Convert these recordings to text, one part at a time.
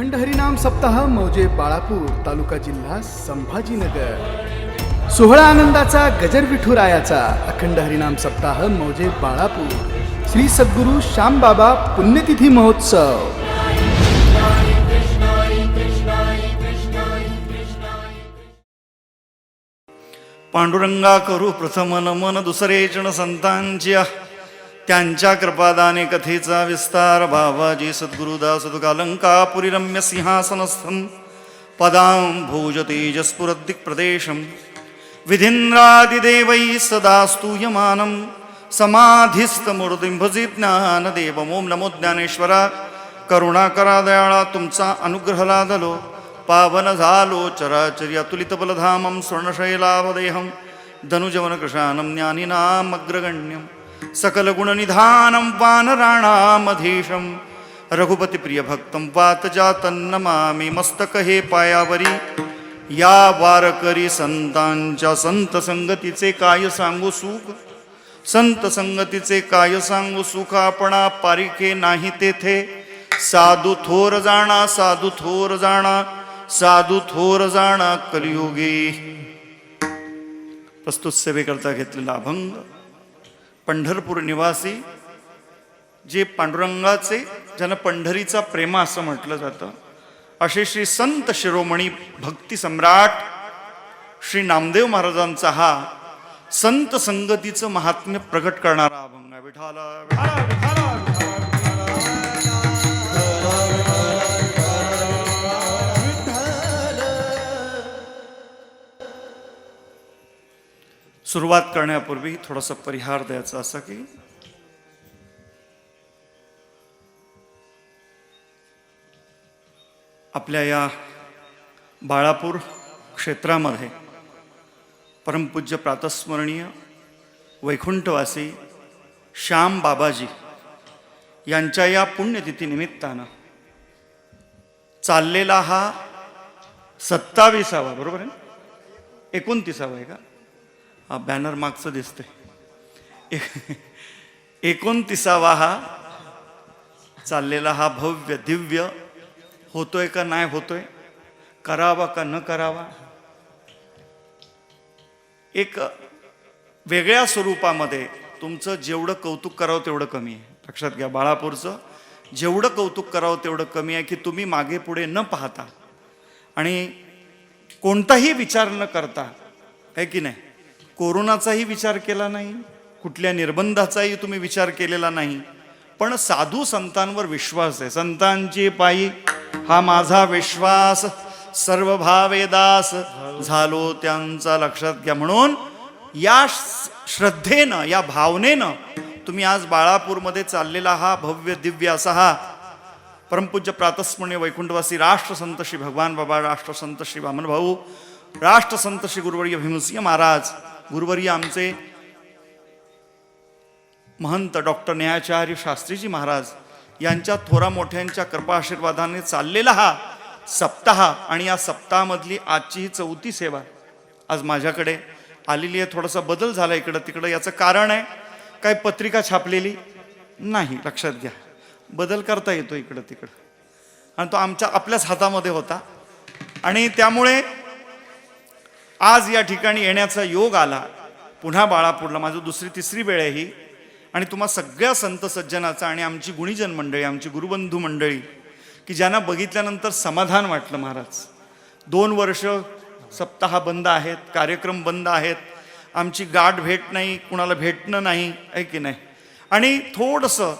अखंड हरिनाम सप्ताह मौजे बाळापूर तालुका जिल्हा संभाजीनगर. सोहळा आनंदाचा गजर विठुरायाचा अखंड हरिनाम सप्ताह मौजे बाळापूर. श्री सद्गुरू श्यामबाबा पुण्यतिथी महोत्सव. पांडुरंगा करू प्रथम नमन दुसरे जण संतांची त्यांच्या कृपादाने कथेचा विस्तार. बाबाजी सद्गुरुदास दुकालंकापुरी रम्य सिंहासनस्थम पदां भोज विधिन्द्रादिदेवैः सदा स्तूयमानं. समाधिस्थमूर्तिं भजि ज्ञानदेवम् ओं नमो ज्ञानेश्वरा. करुणाकरा दयाळा तुमचा अनुग्रह लादलो. पावन झालो चराचर्य अतुलित बलधामं स्वर्णशैलावदेहं धनुजवनकृशानं ज्ञानिनामग्रगण्यं. सकलगुणनिधानं वानराणामधीशं रघुपतिप्रियभक्तं वातजातन्नमामि मस्तक हे पायावरी। या वारकरी संतांच्या संत संगतीचे काय सांगू सुख? संत संगतीचे काय सांगू सुख? आपणा पारिखे नाही तेथे। साधू थोर जाणा साधू थोर जाणा साधू थोर जाणा कलियुगी। प्रस्तुत सेवेकरता घेतलेला अभंग। पंढरपूर निवासी जे पांडुरंगाचे ज्यांना पंढरीचा प्रेमा असं म्हटलं जातं असे श्री संत शिरोमणी भक्ती सम्राट श्री नामदेव महाराजांचा हा संत संगतीचं महात्म्य प्रकट करणारा अभंग आहे विठाला विठाला, विठाला, विठाला. सुरुवात करण्यापूर्वी थोडासा परिहार द्यायचा असा की आपल्या या बाळापूर क्षेत्रामध्ये परमपूज्य प्रातस्मरणीय वैकुंठवासी श्याम बाबाजी यांच्या या पुण्यतिथीनिमित्तानं चाललेला हा सत्तावीसावा बरोबर आहे? एकोणतीसावा आहे का? हा बॅनर मागचं दिसतंय. एकोणतीसावा हा चाललेला हा भव्य दिव्य होतोय का नाही होतोय करावा का न करावा एक वेगळ्या स्वरूपामध्ये तुमचं जेवढं कौतुक करावं तेवढं कमी आहे. लक्षात घ्या बाळापूरचं जेवढं कौतुक करावं तेवढं कमी आहे की तुम्ही मागे पुढे न पाहता आणि कोणताही विचार न करता आहे की नाही? कोरोनाचाही विचार केला नाही कुठल्या निर्बंधाचाही तुम्ही विचार केलेला नाही पण साधू संतांवर विश्वास आहे. संतांची पायी हा माझा विश्वास सर्व भावे दास झालो त्यांचा लक्षात घ्या. म्हणून या श- श्रद्धेनं या भावनेनं तुम्ही आज बाळापूरमध्ये चाललेला हा भव्य दिव्य असा हा परमपूज्य प्रातस्मरणीय वैकुंठवासी राष्ट्रसंत श्री भगवान बाबा राष्ट्रसंत श्री वामन भाऊ राष्ट्रसंत श्री गुरुवर्य भीमसिंह महाराज गुरुवर्य आमचे महंत डॉक्टर न्यायाचार्य शास्त्रीजी महाराज यांच्या थोरा मोठ्यांच्या कृपा आशीर्वादाने चाललेला हा सप्ताह आणि या सप्ताहामधली आजची ही चौथी सेवा आज माझ्याकडे आलेली आहे. थोडासा बदल झाला इकडं तिकडं. याचं कारण आहे काय पत्रिका छापलेली नाही. लक्षात घ्या. बदल करता येतो इकडं तिकडं. आणि तो आमच्या आपल्याच हातामध्ये होता. आणि त्यामुळे आज या ठिकाणी येण्याचा योग आला. पुन्हा बाळापूरला माझं दुसरी तिसरी वेळ आहे ही. आणि तुम्हा सगळ्या संत सज्जनाचा आणि आमची गुणीजन मंडळी आमची गुरुबंधू मंडळी की ज्यांना बघितल्यानंतर समाधान वाटलं महाराज. दोन वर्ष सप्ताह बंद आहेत कार्यक्रम बंद आहेत. आमची गाठ भेट नाही कुणाला भेटणं नाही आहे की नाही? आणि थोडंसं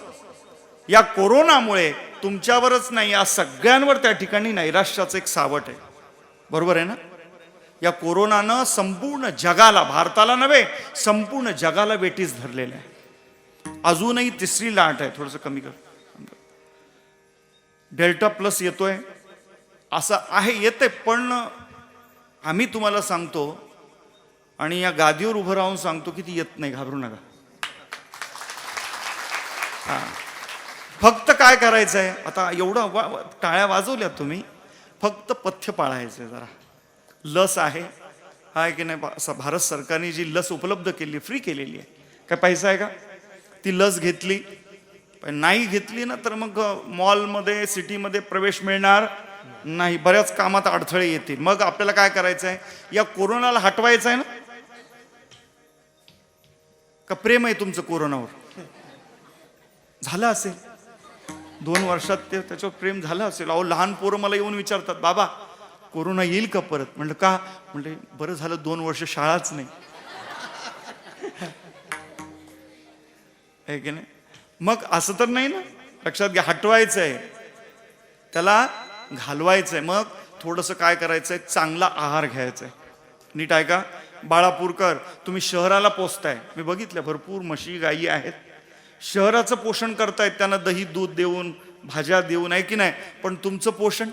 या कोरोनामुळे तुमच्यावरच नाही या सगळ्यांवर त्या ठिकाणी नैराश्याचं एक सावट आहे. बरोबर आहे ना? या कोरोनानं संपूर्ण जगाला भारताला नव्हे संपूर्ण जगाला वेटीस धरलेलं आहे. अजूनही तिसरी लाट आहे. थोडंसं कमी कर. डेल्टा प्लस येतोय. असं आहे येते पण आम्ही तुम्हाला सांगतो आणि या गादीवर उभं राहून सांगतो की ती येत नाही. घाबरू नका. हां. फक्त काय करायचं आहे आता एवढं वा- टाळ्या वाजवल्यात तुम्ही. फक्त पथ्य पाळायचं आहे जरा. लस आहे. आहे की नाही? भारत सरकारने जी लस उपलब्ध केली फ्री केलेली आहे. काय पैसा आहे का? ती लस घेतली. पण नाही घेतली ना तर मग मॉलमध्ये सिटीमध्ये प्रवेश मिळणार नाही. बऱ्याच कामात अडथळे येतील. मग आपल्याला काय करायचं आहे? या कोरोनाला हटवायचं आहे ना? का प्रेम आहे तुमचं कोरोनावर? झालं असेल. दोन वर्षात ते त्याच्यावर प्रेम झालं असेल. अहो लहान पोरं मला येऊन विचारतात बाबा कोरोना येईल का परत? म्हटलं का? म्हणले बरं झालं दोन वर्ष शाळाच नाही. आहे की नाही? मग असं तर नाही ना? लक्षात घ्या हटवायचं आहे त्याला घालवायचं आहे मग थोडंसं काय करायचं आहे चांगला आहार घ्यायचा आहे नीट आहे का बाळापूरकर तुम्ही शहराला पोचताय. मी बघितलं भरपूर म्हशी गायी आहेत. शहराचं पोषण करतायत त्यांना दही दूध देऊन भाज्या देऊन आहे की नाही? पण तुमचं पोषण?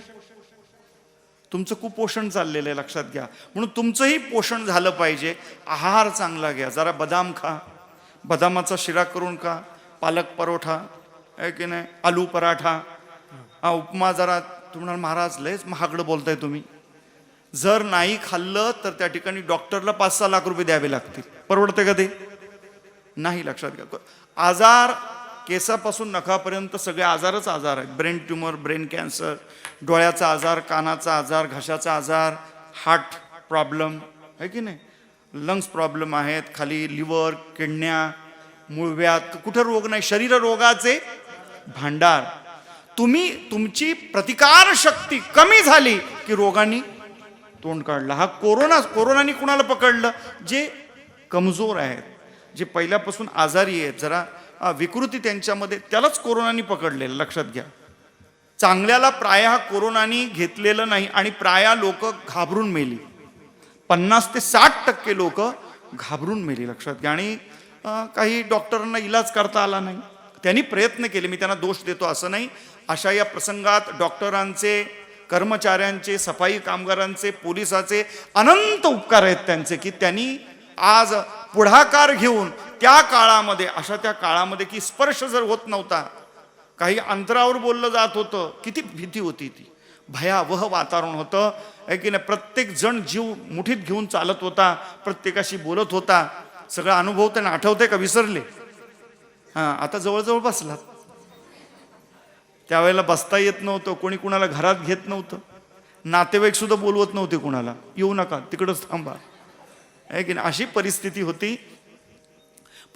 तुमचं कुपोषण चाललेलं आहे लक्षात घ्या. म्हणून तुमचंही पोषण झालं पाहिजे. आहार चांगला घ्या. जरा बदाम खा. बदामाचा शिरा करून खा. पालक परोठा. आहे की नाही? आलू पराठा. हा उपमा जरा तुम्हाला महाराज लयच महागडं बोलताय तुम्ही. जर नाही खाल्लं तर त्या ठिकाणी डॉक्टरला पाच सहा लाख रुपये द्यावे लागतील. परवडते का ते? नाही लक्षात घ्या. आजार केसापासून नखापर्यंत सगळे आजारच आजार आहेत. ब्रेन ट्युमर ब्रेन कॅन्सर डोळ्याचा आजार कानाचा आजार घशाचा आजार हार्ट प्रॉब्लेम आहे की नाही? लंग्स प्रॉब्लेम आहेत खाली लिव्हर किडण्या मुळव्यात कुठं रोग नाही शरीर रोगाचे भांडार. तुम्ही तुमची प्रतिकार शक्ती कमी झाली की रोगांनी तोंड काढलं. हा कोरोना कोरोनाने कुणाला पकडलं? जे कमजोर आहेत जे पहिल्यापासून आजारी आहेत जरा विकृती त्यांच्यामध्ये त्यालाच कोरोनाने पकडलेलं लक्षात घ्या. चांगल्याला प्राय कोरोनाने घेतलेलं नाही आणि प्राया लोक घाबरून मेली. पन्नास ते साठ टक्के लोक घाबरून मेली लक्षात घ्या. आणि काही डॉक्टरांना इलाज करता आला नाही. त्यांनी प्रयत्न केले मी त्यांना दोष देतो असं नाही. अशा या प्रसंगात डॉक्टरांचे कर्मचाऱ्यांचे सफाई कामगारांचे पोलिसाचे अनंत उपकार आहेत त्यांचे की त्यांनी आज पुढाकार घेऊन त्या काळामध्ये अशा त्या काळामध्ये की स्पर्श जर होत नव्हता काही अंतरावर बोललं जात होतं किती भीती होती ती. भयावह वातावरण होतं. आहे की नाही? प्रत्येक जण जीव मुठीत घेऊन चालत होता प्रत्येकाशी बोलत होता. सगळं अनुभव त्यांना आठवते का? विसरले. हां आता जवळजवळ बसलात. त्यावेळेला बसता येत नव्हतं कोणी कुणाला घरात घेत नव्हतं. नातेवाईक सुद्धा बोलवत नव्हते कुणाला. येऊ नका तिकडंच थांबा. आहे की नाही? अशी परिस्थिती होती.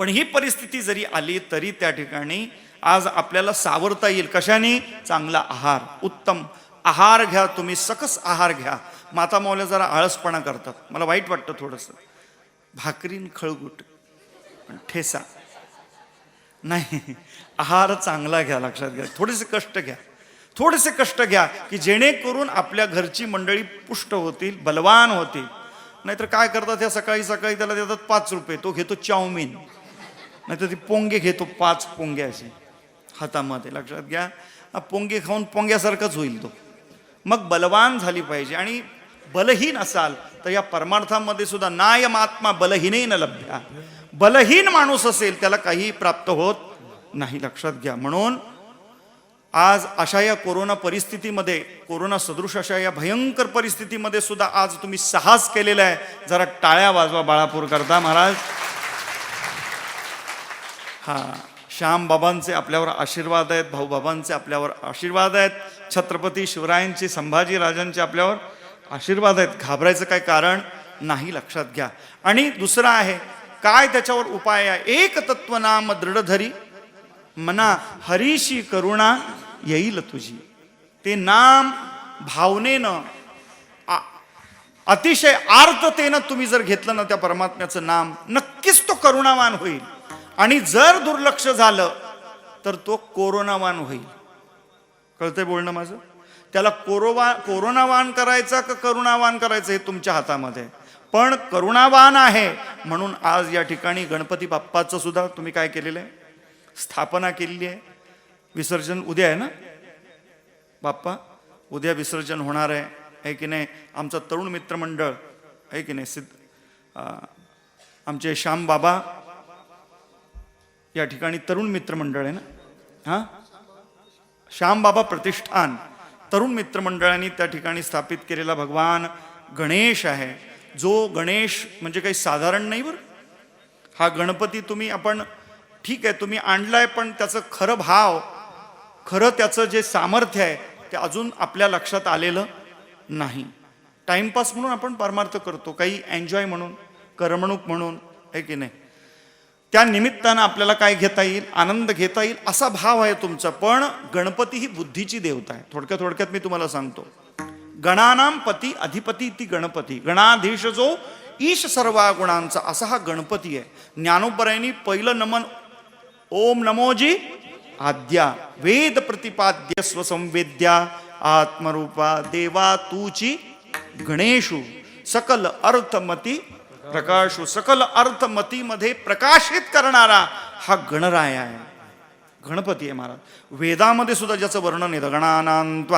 पण ही परिस्थिती जरी आली तरी त्या ठिकाणी आज आपल्याला सावरता येईल. कशाने? चांगला आहार. उत्तम आहार घ्या तुम्ही सकस आहार घ्या. माता मावल्या जरा आळसपणा करतात. मला वाईट वाटतं थोडंसं. भाकरीन खळगुट. पण ठेसा. नाही. आहार चांगला घ्या लक्षात घ्या. थोडेसे कष्ट घ्या. थोडेसे कष्ट घ्या की जेणेकरून आपल्या घरची मंडळी पुष्ट होतील बलवान होतील. नाहीतर काय करतात त्या सकाळी सकाळी त्याला देतात पाच रुपये. तो घेतो चाऊमिन. नाहीतर ती पोंगे घेतो पाच पोंगे असे हातामध्ये. लक्षात घ्या पोंगे खाऊन पोंग्यासारखाच होईल तो. मग बलवान झाली पाहिजे आणि बलहीन असाल तर या परमार्थामध्ये सुद्धा नायम आत्मा बलहीनही न लभ्या बलहीन माणूस असेल त्याला काही प्राप्त होत नाही. लक्षात घ्या. म्हणून आज अशा या कोरोना परिस्थितीमध्ये कोरोना सदृश अशा या भयंकर परिस्थितीमध्ये सुद्धा आज तुम्ही साहस केलेला आहे. जरा टाळ्या वाजवा बाळापूर करता महाराज. हा श्यामबाबांचे आपल्यावर आशीर्वाद आहेत भाऊ बाबांचे आपल्यावर आशीर्वाद आहेत छत्रपती शिवरायांचे संभाजी राजांचे आपल्यावर आशीर्वाद आहेत. घाबरायचं काय कारण? नाही लक्षात घ्या. आणि दुसरं आहे काय त्याच्यावर उपाय आहे? एक तत्वनाम दृढधरी मना हरीशी करुणा येईल तुझी. ते नाम भावनेनं आ- अतिशय आर्ततेनं तुम्ही जर घेतलं ना त्या परमात्म्याचं नाम नक्कीच तो करुणावान होईल. आणि जर दुर्लक्ष झालं तर तो कोरोनावान होईल. कळतंय बोलणं माझं? त्याला कोरोवा कोरोनावान करायचा का करुणावान करायचं हे तुमच्या हातामध्ये? पण करुणावान आहे म्हणून आज या ठिकाणी गणपती बाप्पाचं सुद्धा तुम्ही काय केलेलं आहे? स्थापना केलेली आहे. विसर्जन उद्या आहे ना? बाप्पा उद्या विसर्जन होणार आहे. आहे की नाही? आमचं तरुण मित्रमंडळ आहे की नाही? सिद्ध आमचे श्याम बाबा या ठिकाणी तरुण मित्रमंडळ आहे ना? हां? श्यामबाबा प्रतिष्ठान. तरुण मित्रमंडळांनी त्या ठिकाणी स्थापित केलेला भगवान गणेश आहे. जो गणेश म्हणजे काही साधारण नाही बरं. हा गणपती तुम्ही आपण ठीक आहे तुम्ही आणलाय पण त्याचं खरं भाव खरं त्याचं जे सामर्थ्य आहे ते अजून आपल्या लक्षात आलेलं नाही. टाइमपास म्हणून आपण परमार्थ करतो. काही एन्जॉय म्हणून करमणूक म्हणून आहे की नाही? त्या निमित्तानं आपल्याला काय घेता येईल? आनंद घेता येईल असा भाव आहे तुमचा. पण गणपती ही बुद्धीची देवता आहे. थोडक्यात थोडक्यात मी तुम्हाला सांगतो. गणानाम पती अधिपती ती गणपती. गणाधीश जो ईश सर्वा गुणांचा असा हा गणपती आहे. ज्ञानोपरायणी पहिलं नमन ओम नमोजी आद्या. वेद प्रतिपाद्य स्वसंवेद्या. आत्मरूपा देवा तूची गणेशू. सकल अर्थमती प्रकाशो हो, सकल अर्थमतीमध्ये प्रकाशित करणारा हा गणराय आहे. गणपती आहे महाराज. वेदामध्ये सुद्धा ज्याचं वर्णन येतं गणानांत्व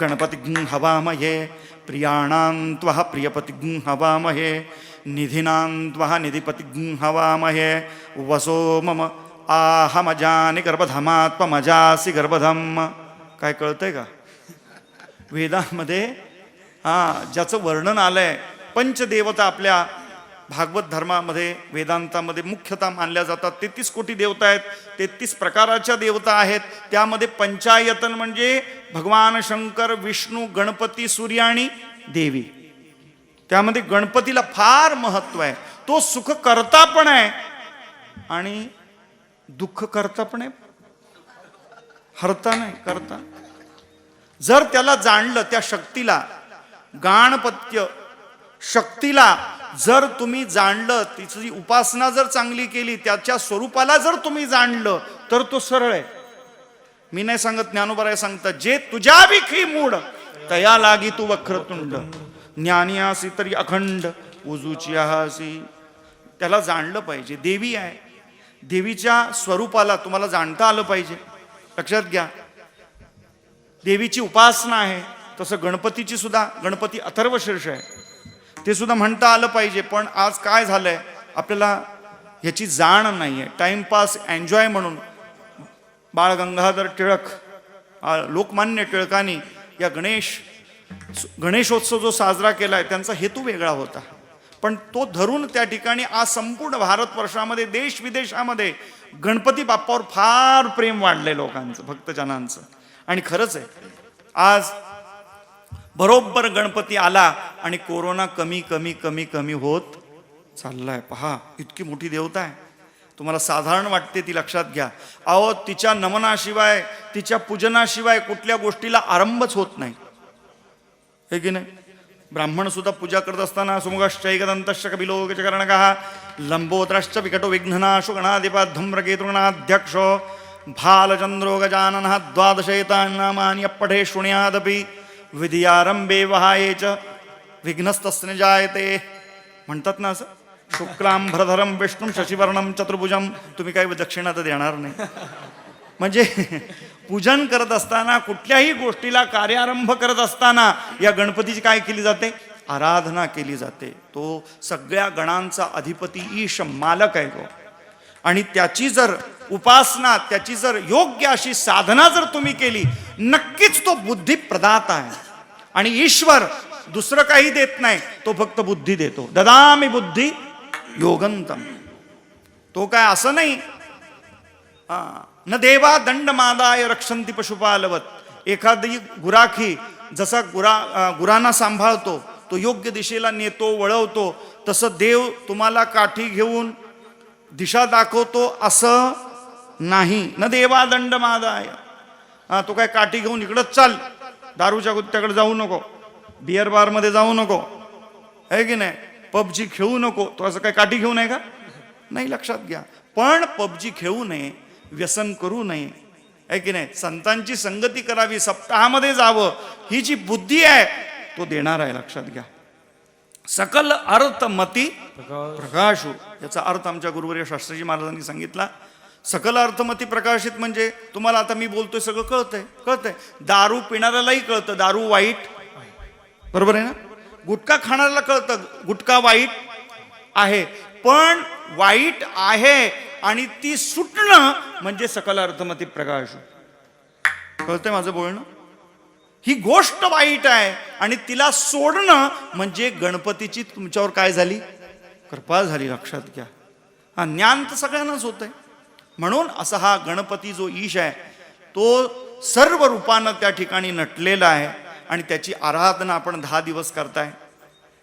गणपती हवामहे प्रियाणांत्वः प्रियपती हवामहे निधीनांत्वः निधिपती हवामहे वसो मम आहमजानि गर्भधमात्मजासी गर्भधम. काय कळतंय का? वेदामध्ये हा ज्याचं वर्णन आलंय पंचदेवता आपल्या भागवत धर्मामध्ये वेदांतामध्ये मुख्यतः मानल्या जातात. तेहतीस कोटी देवता आहेत तेहतीस प्रकाराच्या देवता आहेत. त्यामध्ये पंचायतन म्हणजे भगवान शंकर विष्णू गणपती सूर्य आणि देवी. त्यामध्ये गणपतीला फार महत्त्व आहे. तो सुख करता पण आहे आणि दुःख करता पण आहे. हरता नाही करता. जर त्याला जाणलं त्या शक्तीला गाणपत्य शक्तीला जर तुम्ही जाणलं तिची उपासना जर चांगली केली त्याच्या स्वरूपाला जर तुम्ही जाणलं तर तो सरळ आहे. मी नाही सांगत ज्ञानोबराय सांगतात जे तुझ्या विखी मूड तया लागी तू वक्रतुंड. ज्ञानी आसी तरी अखंड उजूची आहासी. त्याला जाणलं पाहिजे देवी आहे. देवीच्या स्वरूपाला तुम्हाला जाणता आलं पाहिजे. लक्षात घ्या. देवीची उपासना आहे तसं गणपतीची सुद्धा गणपती अथर्व शीर्ष आहे. ते सुद्धा म्हणता आलं पाहिजे पण आज काय झालंय आपल्याला ह्याची जाण नाही आहे टाइमपास एन्जॉय म्हणून. बाळ गंगाधर टिळक लोकमान्य टिळकांनी या गणेश गणेशोत्सव जो साजरा केला आहे त्यांचा हेतू वेगळा होता. पण तो धरून त्या ठिकाणी आज संपूर्ण भारतवर्षामध्ये देश विदेशामध्ये गणपती बाप्पावर फार प्रेम वाढलंय लोकांचं भक्तजनांचं. आणि खरंच आहे आज बरोबर गणपती आला आणि कोरोना कमी कमी कमी कमी होत चाललाय. पहा इतकी मोठी देवता आहे. तुम्हाला साधारण वाटते ती लक्षात घ्या. अहो तिच्या नमनाशिवाय तिच्या पूजनाशिवाय कुठल्या गोष्टीला आरंभच होत नाही. हे की नाही? ब्राह्मण सुद्धा पूजा करत असताना सुमुगश्च एकदंतश्च कपिलोक करणका लंबोद्रश्च विकटो विघ्ननाशु गणाधिपा धूम्रकेतृगणाध्यक्ष भालचंद्रो गजानन द्वादशैतान्नामानि पठे शृणुयादपि विधियारंभे वहाये च विघ्नस्तस्न जायते. म्हणतात ना असं? शुक्लांभ्रधरम विष्णू शशिवर्णम चतुर्भुजम तुम्ही काही दक्षिणा तर देणार नाही. म्हणजे पूजन करत असताना कुठल्याही गोष्टीला कार्यारंभ करत असताना या गणपतीची काय केली जाते? आराधना केली जाते. तो सगळ्या गणांचा अधिपती ईश मालक आहे तो. आणि त्याची जर उपासना त्याची जर योग्य अशी साधना जर तुम्ही केली नक्कीच तो बुद्धी प्रदाता आहे. आणि ईश्वर दुसरं काही देत नाही तो फक्त बुद्धी देतो. ददामी बुद्धी योगंतम. तो काय असं नाही. न देवा दंड मादाय रक्षंती पशुपालवत. एखादी गुराखी जसा गुरा गुरांना सांभाळतो तो योग्य दिशेला नेतो वळवतो तसं देव तुम्हाला काठी घेऊन दिशा दाखवतो असं नाही न देवा दंड आहे. हा तो काय काठी घेऊन इकडंच चाल. दारूच्या गुत्त्याकडे जाऊ नको. बिअर बारमध्ये जाऊ नको. आहे की नाही? पबजी खेळू नको. तो असं काय काठी घेऊ नये का? नाही लक्षात घ्या. पण पबजी खेळू नये व्यसन करू नये. आहे की नाही? संतांची संगती करावी सप्ताहामध्ये जावं. ही जी बुद्धी आहे तो देणार आहे लक्षात घ्या. सकल अर्थ मती प्रकाशू हो. याचा अर्थ आमच्या गुरुवर्य शास्त्रीजी महाराजांनी सांगितला सकल अर्थमती प्रकाशित म्हणजे तुम्हाला आता मी बोलतोय सगळं कळतंय कळतंय. दारू पिणाऱ्यालाही कळतं दारू वाईट. बरोबर आहे ना? गुटखा खाणाऱ्याला कळतं गुटखा वाईट आहे. पण वाईट आहे आणि ती सुटणं म्हणजे सकल अर्थमती प्रकाश. कळतंय माझं बोलणं? ही गोष्ट वाईट आहे आणि तिला सोडणं म्हणजे गणपतीची तुमच्यावर काय झाली? कृपा झाली लक्षात घ्या. हा ज्ञान तर सगळ्यांनाच होतंय. आहे म्हणून असा हा गणपती जो ईश आहे तो सर्व रूपानं त्या ठिकाणी नटलेला आहे आणि त्याची आराधना आपण दहा दिवस करताय.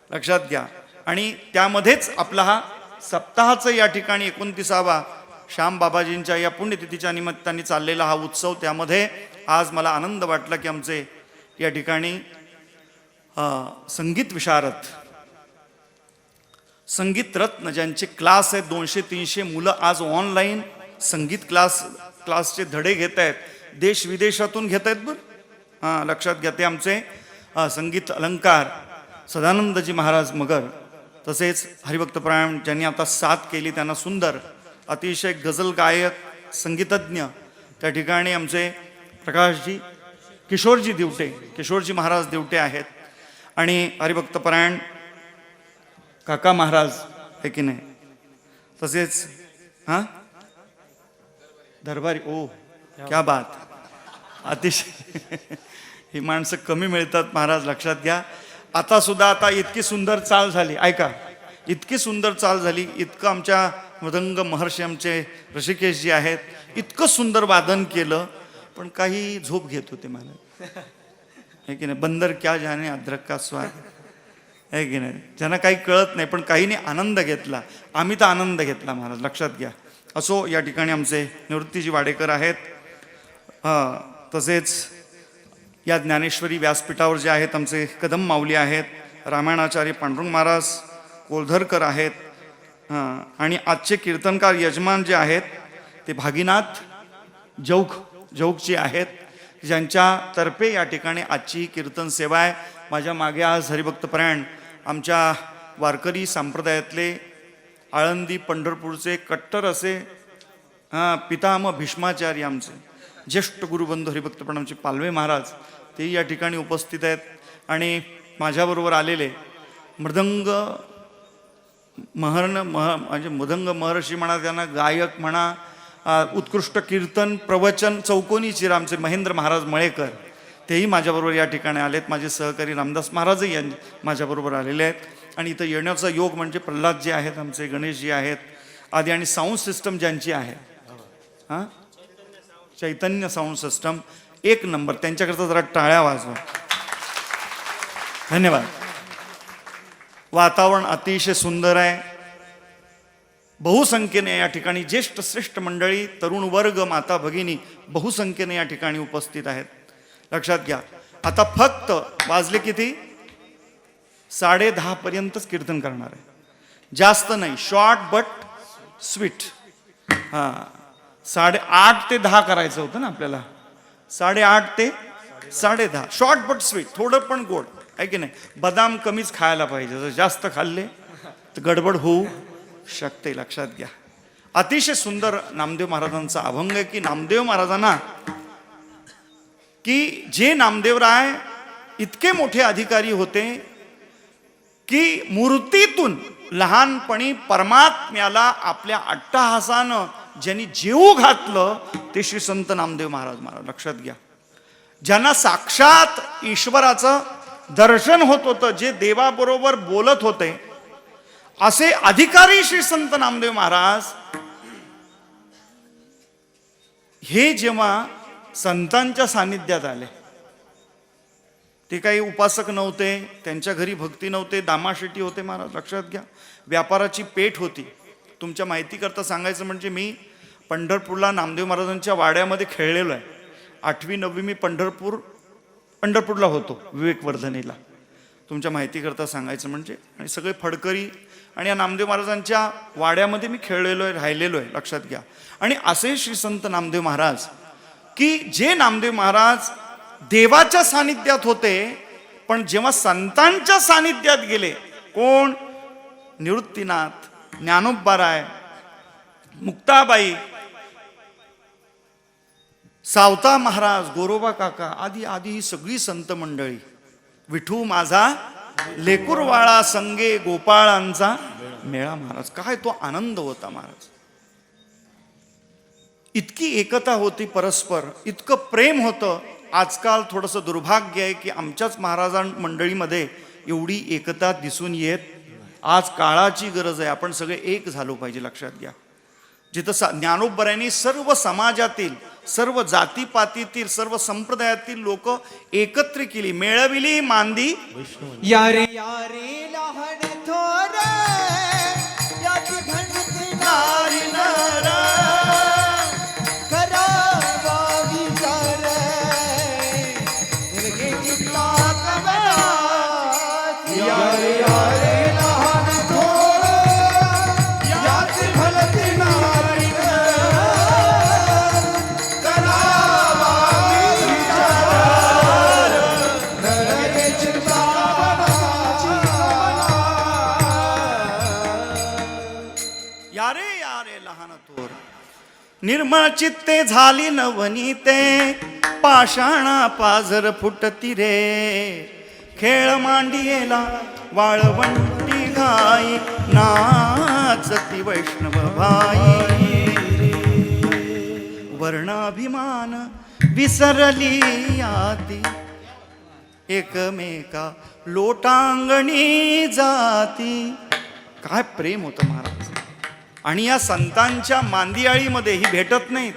लक्षात घ्या. आणि त्यामध्येच आपला हा सप्ताहाचं या ठिकाणी एकोणतीसावा श्याम बाबाजींच्या या पुण्यतिथीच्या निमित्ताने चाललेला हा उत्सव त्यामध्ये आज मला आनंद वाटला की आमचे या ठिकाणी संगीत विशारद संगीत रत्न ज्यांचे क्लास आहेत दोनशे तीनशे मुलं आज ऑनलाईन संगीत क्लास क्लासचे धडे घेत आहेत देश विदेशातून घेत आहेत बरं. हां लक्षात घ्या ते आमचे संगीत अलंकार सदानंदजी महाराज मगर तसेच हरिभक्तपरायण ज्यांनी आता साथ केली त्यांना सुंदर अतिशय गझल गायक संगीतज्ञ त्या ठिकाणी आमचे प्रकाशजी किशोरजी दिवटे किशोरजी महाराज दिवटे आहेत. आणि हरिभक्तपरायण काका महाराज आहे की नाही? तसेच हां? दरबारी ओ क्या बात. अतिशय. ही माणसं कमी मिळतात महाराज लक्षात घ्या. आता सुद्धा आता इतकी सुंदर चाल झाली. ऐका इतकी सुंदर चाल झाली इतकं आमच्या मृदंग महर्षी आमचे ऋषिकेशजी आहेत इतकं सुंदर वादन केलं पण काही झोप घेत होते मला. है की नाही? बंदर क्या जाने अद्रक का स्वाद. आहे की नाही? ज्यांना काही कळत नाही पण काहीने आनंद घेतला. आम्ही तर आनंद घेतला महाराज लक्षात घ्या. असो या ठिकाणी आमचे निवृत्तीजी वाडेकर आहेत. तसेच या ज्ञानेश्वरी व्यासपीठावर जे आहेत आमचे कदम माऊली आहेत रामायणाचार्य पांडुरंग महाराज कोलधरकर आहेत हां आणि आजचे कीर्तनकार यजमान जे आहेत ते भागीनाथ जौख जौखचे आहेत. ज्यांच्यातर्फे या ठिकाणी आजची कीर्तन सेवा आहे. माझ्या मागे आज हरिभक्तपरायण आमच्या वारकरी संप्रदायातले आळंदी पंढरपूरचे कट्टर असे हां पितामह भीष्माचार्य आमचे ज्येष्ठ गुरुबंधू हरिभक्तपण आमचे पालवे महाराज तेही या ठिकाणी उपस्थित आहेत. आणि माझ्याबरोबर आलेले मृदंग महर्न मह म्हणजे मृदंग महर्षी म्हणा त्यांना गायक म्हणा उत्कृष्ट कीर्तन प्रवचन चौकोनी चिर आमचे महेंद्र महाराज मळेकर तेही माझ्याबरोबर या ठिकाणी आलेत. माझे सहकारी रामदास महाराजही यांनी माझ्याबरोबर आलेले आहेत. आणि इथं येण्याचा योग म्हणजे प्रल्हादजी आहेत आमचे गणेशजी आहेत आदी आणि साऊंड सिस्टम ज्यांची आहे. हां? चैतन्य साऊंड सिस्टम एक नंबर त्यांच्याकरता जरा टाळ्या वाजवा. धन्यवाद. वातावरण अतिशय सुंदर आहे. बहुसंख्येने या ठिकाणी ज्येष्ठ श्रेष्ठ मंडळी तरुण वर्ग माता भगिनी बहुसंख्येने या ठिकाणी उपस्थित आहेत. लक्षात घ्या. आता फक्त वाजले किती? साडे पर्यंतच कीर्तन करणार आहे. जास्त नाही शॉर्ट बट स्वीट हां. साडे आठ ते दहा करायचं होतं ना आपल्याला. साडेआठ ते साडे दहा. शॉर्ट बट स्वीट थोडं पण गोड. आहे की नाही? बदाम कमीच खायला पाहिजे. जर जास्त खाल्ले तर गडबड होऊ शकते. लक्षात घ्या. अतिशय सुंदर नामदेव महाराजांचा अभंग आहे की नामदेव महाराजांना की जे नामदेवराय इतके मोठे अधिकारी होते की मूर्तीतून लहानपणी परमात्म्याला आपल्या अट्टहासानं ज्यांनी जेऊ घातलं ते श्री संत नामदेव महाराज महाराज लक्षात घ्या. ज्यांना साक्षात ईश्वराचं दर्शन होत होतं जे देवाबरोबर बोलत होते असे अधिकारी श्री संत नामदेव महाराज हे जेव्हा संतांच्या सान्निध्यात आले ते काही उपासक नव्हते त्यांच्या घरी भक्ती नव्हते दामाशेटी होते महाराज लक्षात घ्या. व्यापाराची पेठ होती. तुमच्या माहितीकरता सांगायचं म्हणजे मी पंढरपूरला नामदेव महाराजांच्या वाड्यामध्ये खेळलेलो आहे. आठवी नववी मी पंढरपूर पंढरपूरला होतो विवेकवर्धनीला. तुमच्या माहितीकरता सांगायचं म्हणजे आणि सगळे फडकरी आणि या नामदेव महाराजांच्या वाड्यामध्ये मी खेळलेलो आहे राहिलेलो आहे लक्षात घ्या. आणि असे श्री संत नामदेव महाराज की जे नामदेव महाराज देवाच्या सानिध्यात होते पण जेव्हा संतांच्या सानिध्यात गेले कोण? निवृत्तीनाथ ज्ञानोबाराय मुक्ताबाई सावता महाराज गोरोबा काका आदी आदी ही सगळी संत मंडळी. विठू माझा लेकुरवाळा संगे गोपाळांचा मेळा महाराज. काय तो आनंद होता महाराज. इतकी एकता होती परस्पर इतकं प्रेम होतं आजकाल थोडंसं दुर्भाग्य आहे की आमच्याच महाराजां मंडळीमध्ये एवढी एकता दिसून येत आज काळाची गरज आहे. आपण सगळे एक झालो पाहिजे लक्षात घ्या. जिथं सा ज्ञानोबऱ्यांनी सर्व समाजातील सर्व जातीपातीतील सर्व संप्रदायातील लोक एकत्र केली. मेळविली मांदी. यारे यारे निर्मळ चित्ते झाली नवनीते पाषाणा पाझर फुटती रे. खेळ मांडियेला वाळवंटी घाई. नाचती वैष्णव भाई. वर्णाभिमान विसरली याती. एकमेका लोटांगणी जाती. काय प्रेम होतं महाराज. आणि या संतांच्या मांदियाळीमध्ये ही भेटत नाहीत.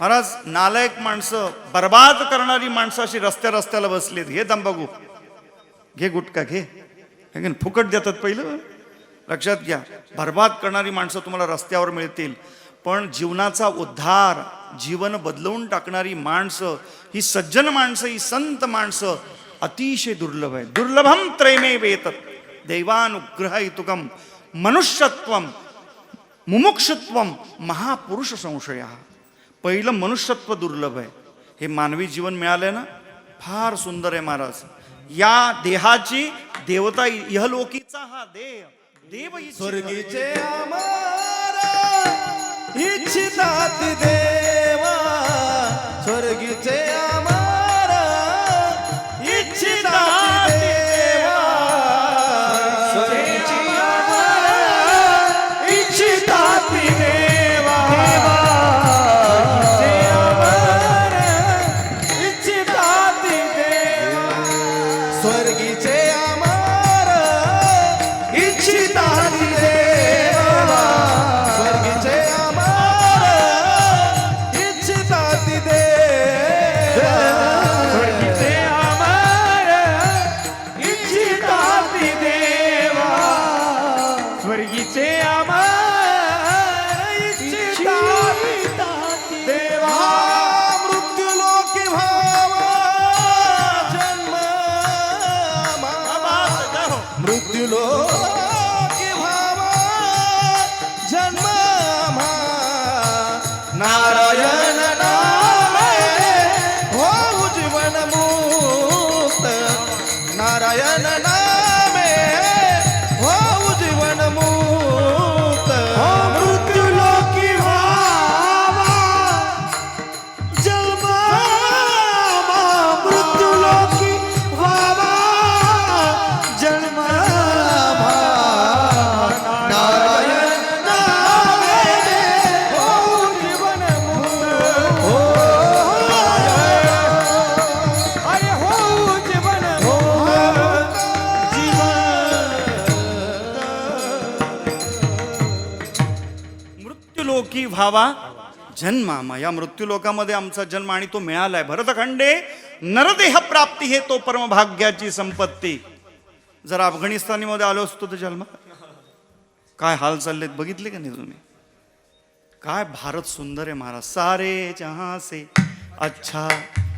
महाराज नालायक माणसं बर्बाद करणारी माणसं अशी रस्त्या रस्त्याला बसलीत. घे दंबागू घे. गुटका घे फुकट देतात पहिलं. लक्षात घ्या. बर्बाद करणारी माणसं तुम्हाला रस्त्यावर मिळतील. पण जीवनाचा उद्धार जीवन बदलवून टाकणारी माणसं ही सज्जन माणसं ही संत माणसं अतिशय दुर्लभ आहे दुर्लभम त्रैमे वेतत दैवानुग्रहितुकम मनुष्यत्वम मुमुक्षुत्वम महापुरुष संशय. पहिलं मनुष्यत्व दुर्लभ आहे. हे मानवी जीवन मिळालंय ना? फार सुंदर आहे महाराज. या देहाची देवता इहलोकीचा हा देह. देव स्वर्गीचे इच्छितात देवा. स्वर्गीचे इच्छितात देवा मृत्यूलोकी व्हावा जन्मामा या मृत्यूलोकामध्ये आमचा जन्म आणि तो मिळालाय. भरतखंडे नरदेह प्राप्ती हे तो परमभाग्याची संपत्ती. जर अफगाणिस्तानीमध्ये आलो असतो तर जन्म. काय हाल चाललेत बघितले का नाही तुम्ही? काय भारत सुंदर आहे महाराज. सारे जहां से अच्छा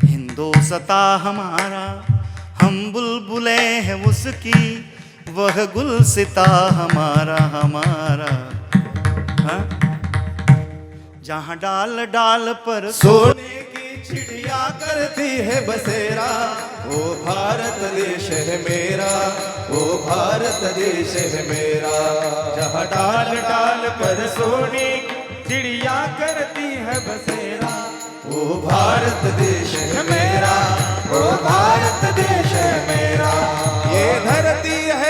हिंदोसता हमारा हम बुलबुले हैं उसकी वह गुलसिता हमारा हमारा. जहाँ डाल डाल पर सोने की चिड़िया करती है बसेरा, ओ भारत देश है मेरा, ओ भारत देश है मेरा। जहाँ डाल डाल पर सोने चिड़िया करती है बसेरा, ओ भारत देश है मेरा, ओ भारत देश है मेरा। ये धरती है